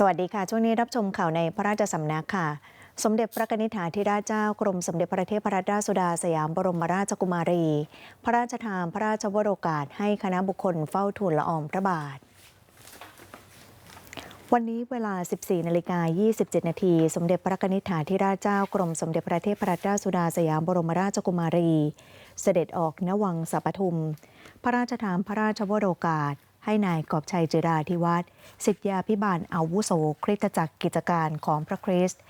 สวัสดีค่ะ ช่วงนี้รับชมข่าวในพระราชสำนักค่ะ สมเด็จพระนิธิาธิราชเจ้ากรมสมเด็จพระเทพรัตนราชสุดาสยามบรมราชกุมารี พระราชทานพระราชวโรกาสให้คณะบุคคลเฝ้าทูลละอองพระบาทวันนี้เวลา 14 นาฬิกา 27 นาที สมเด็จพระนิธิาธิราชเจ้ากรมสมเด็จพระเทพรัตนราชสุดาสยามบรมราชกุมารี เสด็จออกณวังสัปทุม พระราชทานพระราชวโรกาส ให้นายกอบชัยจิราธิวัฒน์สิทธยาพิบาลอาวุโสคริสตจักรกิจการของพระคริสต์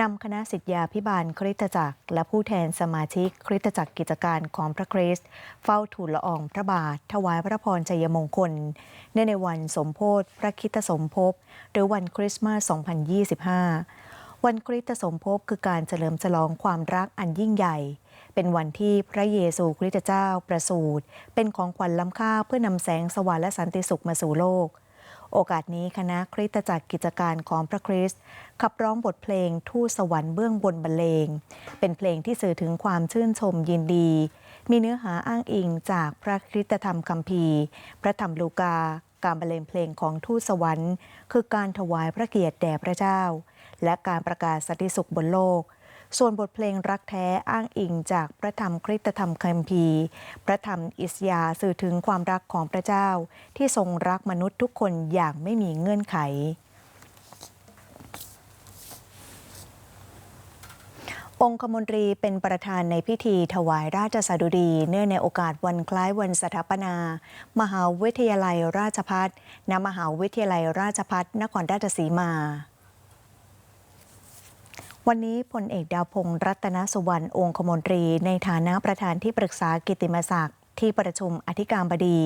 นำคณะสิทธยาพิบาลคริสตจักร และผู้แทนสมาชิกคริสตจักรกิจการของพระคริสต์เฝ้าทูลละอองพระบาท ถวายพระพรชัยมงคลเนื่องในวันสมโพธิพระคิตสมภพหรือวันคริสต์มาส 2025 วันคริสตสมภพคือการเฉลิมฉลองความรักอันยิ่งใหญ่ เป็นวันที่พระเยซูคริสต์เจ้าประสูติเป็นของขวัญล้ำค่าเพื่อนำแสงสว่างและสันติสุขมาสู่โลก โอกาสนี้คณะคริสตจักรกิจการของพระคริสต์ขับร้องบทเพลงทูตสวรรค์เบื้องบนบรรเลง เป็นเพลงที่สื่อถึงความชื่นชมยินดี มีเนื้อหาอ้างอิงจากพระคริสตธรรมคัมภีร์ พระธรรมลูกา การบรรเลงเพลงของทูตสวรรค์ คือการถวายพระเกียรติแด่พระเจ้า และการประกาศสันติสุขบนโลก ส่วนบทเพลงรักแท้อ้างอิงจากพระธรรมคริสตธรรมคัมภีร์ พระธรรมอิสยาสื่อถึงความรักของพระเจ้า ที่ทรงรักมนุษย์ทุกคนอย่างไม่มีเงื่อนไของคมนตรีเป็นประธานในพิธีถวายราชสดุดี เนื่องในโอกาสวันคล้ายวันสถาปนา มหาวิทยาลัยราชพัฒณมหาวิทยาลัยราชพัฒนครราชสีมา วันนี้พลเอกดาวพงศ์รัตนสุวรรณองคมนตรี ในฐานะประธานที่ปรึกษากิติมศักดิ์ที่ประชุมอธิการบดี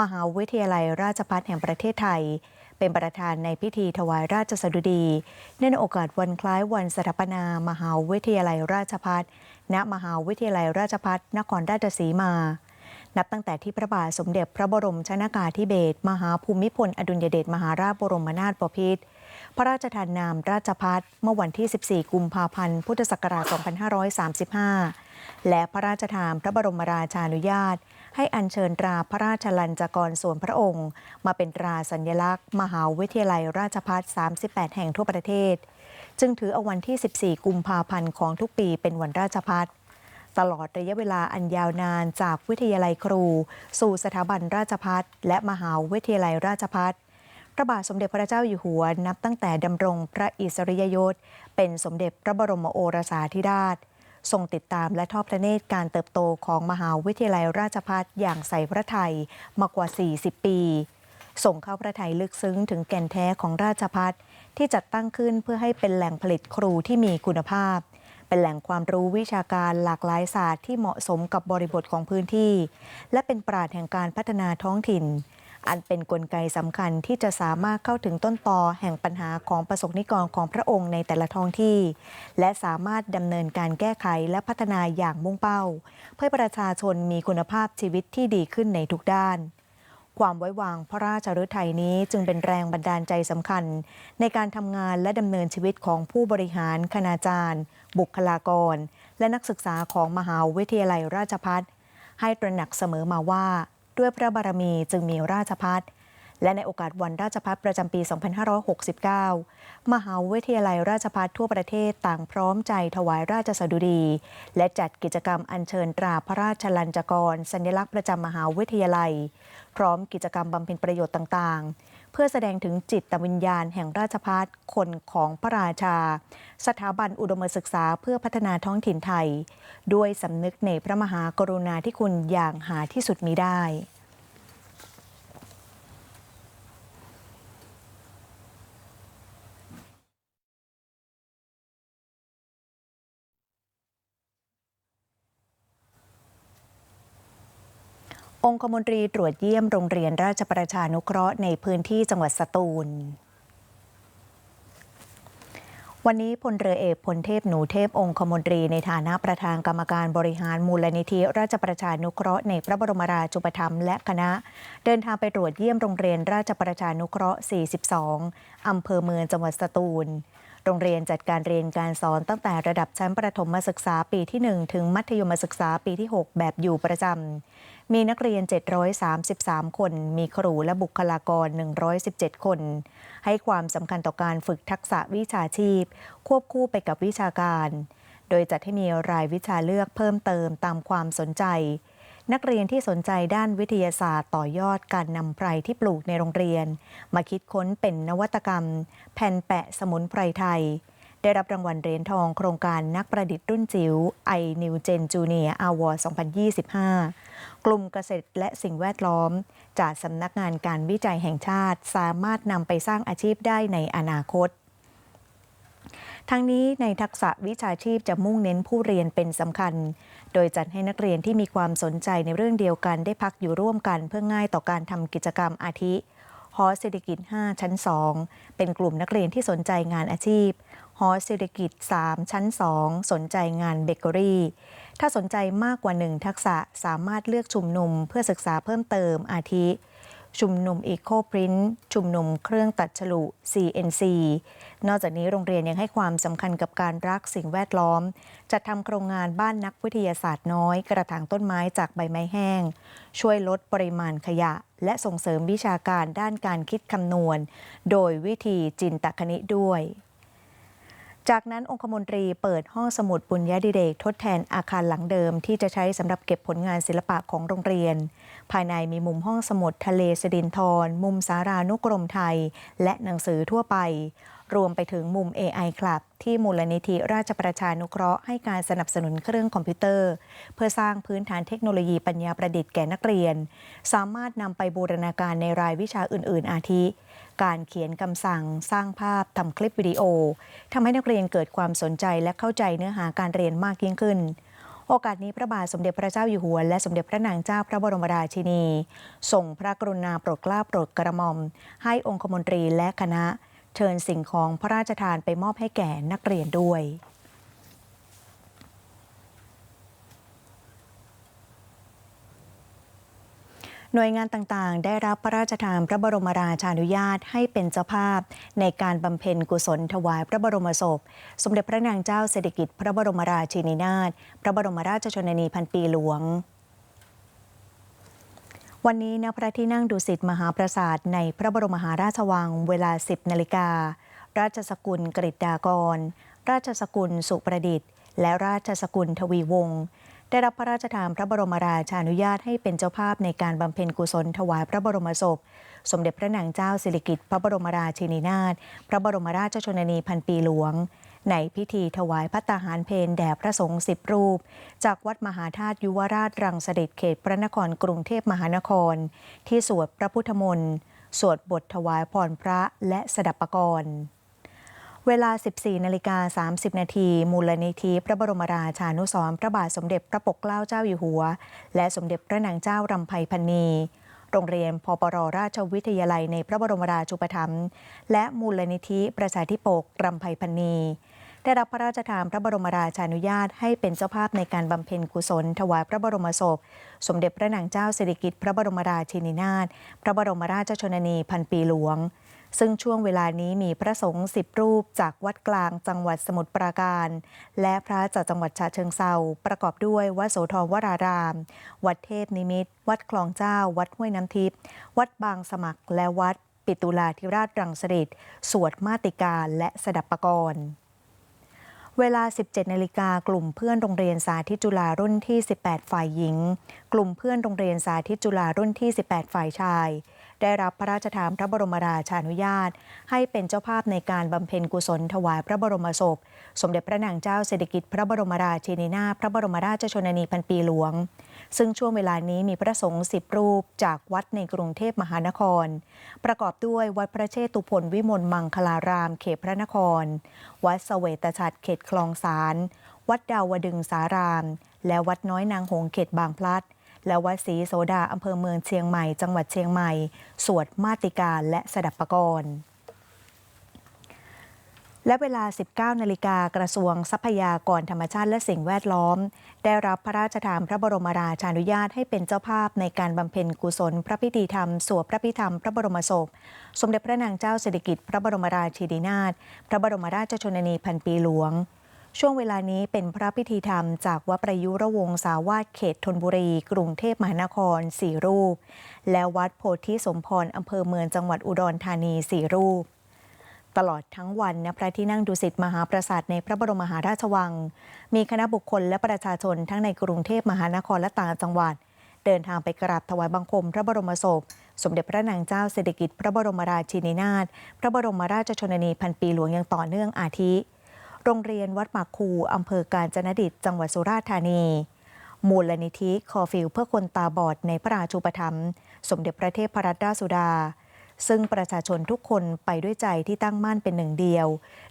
มหาวิทยาลัยราชภัฏแห่งประเทศไทย เป็นประธานในพิธีถวายราชสดุดีเนื่องในโอกาสวันคล้ายวันสถาปนามหาวิทยาลัยราชภัฏณมหาวิทยาลัยราชภัฏนครราชสีมานับตั้งแต่ที่พระบาทสมเด็จพระบรมชนากาธิเบศรมหาภูมิพลอดุลยเดชมหาราชบรมนาถบพิตร พระราชทานนามราชพัฒเมื่อวันที่ 14 กุมภาพันธ์ พุทธศักราช 2535 และพระราชทานพระบรมราชานุญาต ให้อัญเชิญตราพระราชลัญจกรส่วนพระองค์ มาเป็นตราสัญลักษณ์ มหาวิทยาลัยราชพัฒ38 แห่งทั่วประเทศ จึงถือเอาวันที่ 14 กุมภาพันธ์ของทุกปีเป็นวันราชพัฒตลอดระยะเวลาอันยาวนานจากวิทยาลัยครู สู่สถาบันราชพัฒและมหาวิทยาลัยราชพัฒ พระบาทสมเด็จพระเจ้าอยู่หัวนับตั้งแต่ดำรงพระอิสริยยศ เป็นสมเด็จพระบรมโอรสาธิราช ทรงติดตามและทอดพระเนตรการเติบโตของมหาวิทยาลัยราชภัฏอย่างใส่พระไทยมากว่า 40 ปี ส่งเข้าพระไทยลึกซึ้งถึงแก่นแท้ของราชภัฏที่จัดตั้งขึ้นเพื่อให้เป็นแหล่งผลิตครูที่มีคุณภาพ เป็นแหล่งความรู้วิชาการหลากหลายศาสตร์ที่เหมาะสมกับบริบทของพื้นที่ และเป็นปราดแห่งการพัฒนาท้องถิ่น อันเป็นนกลไกสำคัญที่จะสามารถเข้าถึงต้นตอแห่งปัญหาของประสบนิกรของพระองค์ในแต่ละท้องที่ และสามารถดำเนินการแก้ไขและพัฒนาอย่างมุ่งเป้า เพื่อประชาชนมีคุณภาพชีวิตที่ดีขึ้นในทุกด้านความไว้วางพระราชฤทัยนี้จึงเป็นแรงบันดาลใจสำคัญ ในการทำงานและดำเนินชีวิตของผู้บริหาร คณาจารย์ บุคลากร และนักศึกษาของมหาวิทยาลัยราชพัฒให้ตระหนักเสมอมาว่า ด้วยพระบารมีจึงมีราชพัฒ และในโอกาสวันราชพัฒประจำปี 2569 มหาวิทยาลัยราชพัฒทั่วประเทศต่างพร้อมใจถวายราชสดุดี และจัดกิจกรรมอัญเชิญตราพระราชลัญจกร สัญลักษณ์ประจำมหาวิทยาลัย พร้อมกิจกรรมบำเพ็ญประโยชน์ต่างๆ เพื่อแสดงถึงจิตวิญญาณแห่งราชพัฒคนของพระราชา สถาบันอุดมศึกษาเพื่อพัฒนาท้องถิ่นไทย ด้วยสำนึกในพระมหากรุณาธิคุณอย่างหาที่สุดมิได้ องคมนตรีตรวจเยี่ยมโรงเรียนราชประชานุเคราะห์ในพื้นที่จังหวัดสตูล วันนี้พลเรือเอกพลเทพหนูเทพองคมนตรีในฐานะประธานกรรมการบริหารมูลนิธิราชประชานุเคราะห์ในพระบรมราชูปถัมภ์และคณะ เดินทางไปตรวจเยี่ยมโรงเรียนราชประชานุเคราะห์ 42 อำเภอเมืองจังหวัดสตูล โรงเรียนจัดการเรียนการสอนตั้งแต่ระดับชั้นประถมศึกษาปีที่ 1 ถึงมัธยมศึกษาปีที่ 6 แบบอยู่ประจำ มีนักเรียน 733 คน มีครูและบุคลากร 117 คน ให้ความสำคัญต่อการฝึกทักษะวิชาชีพ ควบคู่ไปกับวิชาการ โดยจัดให้มีรายวิชาเลือกเพิ่มเติมตามความสนใจ นักเรียนที่สนใจด้านวิทยาศาสตร์ต่อยอดการนำไพรที่ปลูกในโรงเรียน มาคิดค้นเป็นนวัตกรรม แผ่นแปะสมุนไพรไทย ได้รับรางวัลเหรียญทองโครงการนักประดิษฐ์รุ่นจิ๋วไอนิวเจนจูเนียอาวอร์2025 กลุ่มเกษตรและสิ่งแวดล้อม จากสำนักงานการวิจัยแห่งชาติ สามารถนำไปสร้างอาชีพได้ในอนาคต ทั้งนี้ในทักษะวิชาชีพจะมุ่งเน้นผู้เรียนเป็นสำคัญ โดยจัดให้นักเรียนที่มีความสนใจในเรื่องเดียวกันได้พักอยู่ร่วมกันเพื่อง่ายต่อการทำกิจกรรมอาทิหอเศรษฐกิจ 5 ชั้น 2 เป็นกลุ่มนักเรียนที่สนใจงานอาชีพ หอเศรษฐกิจ 3 ชั้น 2 สนใจงานเบเกอรี่ ถ้าสนใจมากกว่า 1 ทักษะสามารถเลือกชุมนุมเพื่อศึกษาเพิ่มเติมอาทิ ชุมนุมอีโคพรินชุมนุมเครื่องตัดฉลุ CNC นอกจากนี้โรงเรียนยังให้ความสำคัญกับการรักสิ่งแวดล้อม จัดทำโครงงานบ้านนักวิทยาศาสตร์น้อย กระถางต้นไม้จากใบไม้แห้ง ช่วยลดปริมาณขยะ และส่งเสริมวิชาการด้านการคิดคำนวณ โดยวิธีจินตคณิตด้วย จากนั้นองคมนตรีเปิดห้องสมุดบุญญาดิเดกทดแทนอาคารหลังเดิมที่จะใช้สำหรับเก็บผลงานศิลปะของโรงเรียน ภายในมีมุมห้องสมุดทะเลสดินทร มุมสารานุกรมไทย และหนังสือทั่วไป รวมไปถึงมุม AI Club ที่มูลนิธิราชประชานุเคราะห์ให้การสนับสนุนเครื่องคอมพิวเตอร์ เพื่อสร้างพื้นฐานเทคโนโลยีปัญญาประดิษฐ์แก่นักเรียน สามารถนำไปบูรณาการในรายวิชาอื่น ๆ อาทิ การเขียนคำสั่ง สร้างภาพทำคลิปวิดีโอทำให้นักเรียนเกิดความสนใจและเข้าใจเนื้อหาการเรียนมากยิ่งขึ้นโอกาสนี้พระบาทสมเด็จพระเจ้าอยู่หัว และสมเด็จพระนางเจ้าพระบรมราชินีส่งพระกรุณาโปรดเกล้าโปรดกระหม่อม ให้องคมนตรีและคณะ เชิญสิ่งของพระราชทานไปมอบให้แก่นักเรียนด้วยหน่วยงานต่างๆ ได้รับพระราชทานพระบรมราชานุญาตให้เป็นเจ้าภาพ ในการบำเพ็ญกุศลถวายพระบรมศพ สมเด็จพระนางเจ้าเศรษฐกิจพระบรมราชินีนาถพระบรมราชชนนีพันปีหลวง วันนี้ณพระที่นั่งดุสิตมหาปราสาทในพระบรมมหาราชวังเวลา 10นาฬิกา ราชสกุลกฤษดากร ราชสกุลสุประดิษฐ์ และราชสกุลทวีวงศ์ได้รับพระราชทานพระบรมราชานุญาตให้เป็นเจ้าภาพในการบำเพ็ญกุศลถวายพระบรมศพ สมเด็จพระนางเจ้าสิริกิติ์พระบรมราชินีนาถพระบรมราชชนนีพันปีหลวง ในพิธีถวายพัตตาหารเพนแด่พระสงฆ์สิบรูป จากวัดมหาธาตุยุวราชรังสฤษเขตพระนครกรุงเทพมหานคร ที่สวดพระพุทธมนต์สวดบทถวายพรพระและสดับปกรณ์เวลา 14 นาฬิกา 30 นาที มูลนิธิพระบรมราชานุสรณ์พระบาทสมเด็จพระปกเกล้าเจ้าอยู่หัว และสมเด็จพระนางเจ้ารำไพพรรณีโรงเรียนพปรราชวิทยาลัยในพระบรมราชูปถัมภ์และมูลนิธิประชาธิปกรำไพพรรณี ได้รับพระราชทานพระบรมราชานุญาตให้เป็นเจ้าภาพในการบำเพ็ญกุศล ถวายพระบรมศพ สมเด็จพระนางเจ้าสิริกิติ์พระบรมราชินีนาถพระบรมราชชนนีพันปีหลวง ซึ่งช่วงเวลานี้มีพระสงฆ์สิบรูปจากวัดกลางจังหวัดสมุทรปราการ และพระจากจังหวัดฉะเชิงเซาประกอบด้วยวัดโสธรวราราม วัดเทพนิมิตร วัดคลองเจ้า วัดห้วยน้ำทิพย์วัดบางสมัครและวัดปิตุลาธิราชรังสฤษสวดมาติกาและสดับปกรณ์ เวลา 17นาฬิกากลุ่มเพื่อนโรงเรียนสาธิตจุฬารุ่นที่ 18 ฝ่ายหญิง กลุ่มเพื่อนโรงเรียนสาธิตจุฬารุ่นที่ 18 ฝ่ายชาย ได้รับพระราชทานพระบรมราชานุญาต ให้เป็นเจ้าภาพในการบำเพ็ญกุศลถวายพระบรมศพ สมเด็จพระนางเจ้าสิริกิจพระบรมราชินีนาถพระบรมราชชนนีพันปีหลวง ซึ่งช่วงเวลานี้มีพระสงฆ์สิบรูปจากวัดในกรุงเทพมหานคร ประกอบด้วยวัดพระเชตุพนวิมลมังคลารามเขตพระนคร วัดเสวตฉัตรเขตคลองสารวัดดาวดึงสาราม และวัดน้อยนางหงเขตบางพลัด และวัดศรีโสดาอำเภอเมืองเชียงใหม่ จังหวัดเชียงใหม่ สวดมาติกาและสดับปกรณ์ และเวลา 19 นาฬิกากระทรวงทรัพยากรธรรมชาติและสิ่งแวดล้อม ได้รับพระราชทานพระบรมราชานุญาตให้เป็นเจ้าภาพในการบำเพ็ญกุศล พระพิธีธรรม สวดพระพิธรรม พระบรมศพ สมเด็จพระนางเจ้าสิริกิติ์พระบรมราชินีนาถ พระบรมราชชนนีพันปีหลวง ช่วงเวลานี้เป็นพระพิธีธรรมจากวัดประยุรวงศาวาสเขตธนบุรี กรุงเทพมหานครสี่รูป และวัดโพธิสมพรอำเภอเมืองจังหวัดอุดรธานีสี่รูป ตลอดทั้งวันณพระที่นั่งดุสิตมหาปราสาทในพระบรมมหาราชวัง มีคณะบุคคลและประชาชนทั้งในกรุงเทพมหานครและต่างจังหวัด เดินทางไปกราบถวายบังคม พระบรมศพ สมเด็จพระนางเจ้าสิริกิติ์พระบรมราชินีนาถพระบรมราชชนนีพันปีหลวงอย่างต่อเนื่องอาทิ โรงเรียนวัดหมากคูอำเภอกาญจนดิตจังหวัดสุราษฎร์ธานี มูลนิธิคอฟิลเพื่อคนตาบอดในพระราชูปถัมภ์สมเด็จพระเทพรัตนราชสุดา ซึ่งประชาชนทุกคนไปด้วยใจที่ตั้งมั่นเป็นหนึ่งเดียว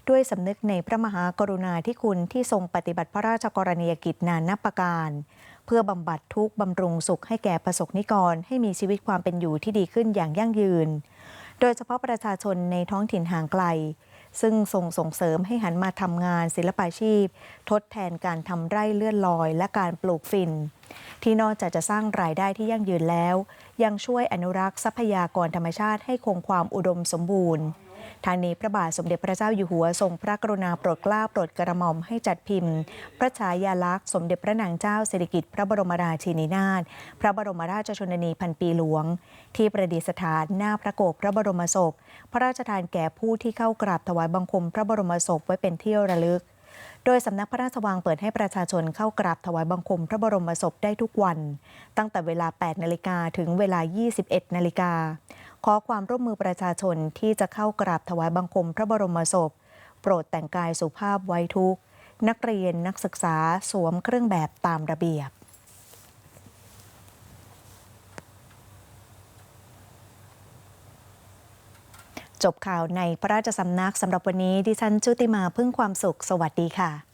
ด้วยสำนึกในพระมหากรุณาธิคุณที่ทรงปฏิบัติพระราชกรณียกิจนานนับประการ เพื่อบำบัดทุกข์บำรุงสุขให้แก่ประสบนิกร ให้มีชีวิตความเป็นอยู่ที่ดีขึ้นอย่างยั่งยืน โดยเฉพาะประชาชนในท้องถิ่นห่างไกล ซึ่งส่งส่งเสริมให้หันมาทำงานศิลปาชีพ ทดแทนการทำไร่เลื่อนลอย และการปลูกฝิ่น ที่นอกจากจะสร้างรายได้ที่ยั่งยืนแล้ว ยังช่วยอนุรักษ์ทรัพยากรธรรมชาติให้คงความอุดมสมบูรณ์ ทางนี้พระบาทสมเด็จพระเจ้าอยู่หัวทรงพระกรุณาโปรดเกล้าโปรดกระหม่อมให้จัดพิมพ์ พระฉายาลักษณ์สมเด็จพระนางเจ้าสิริกิติ์พระบรมราชินีนาถพระบรมราชชนนีพันปีหลวง ที่ประดิษฐานหน้าพระโกศพระบรมศพ พระราชทานแก่ผู้ที่เข้ากราบถวายบังคมพระบรมศพไว้เป็นที่ระลึกโดยสำนักพระราชวังเปิดให้ประชาชนเข้ากราบถวายบังคมพระบรมศพได้ทุกวัน ตั้งแต่เวลา 8 นาฬิกาถึงเวลา 21 นาฬิกา ขอความร่วมมือประชาชนที่จะเข้ากราบถวายบังคมพระบรมศพ โปรดแต่งกายสุภาพไว้ทุก นักเรียนนักศึกษาสวมเครื่องแบบตามระเบียบจบข่าวในพระราชสำนักสำหรับวันนี้ดิฉันชุติมาพึ่งความสุข สวัสดีค่ะ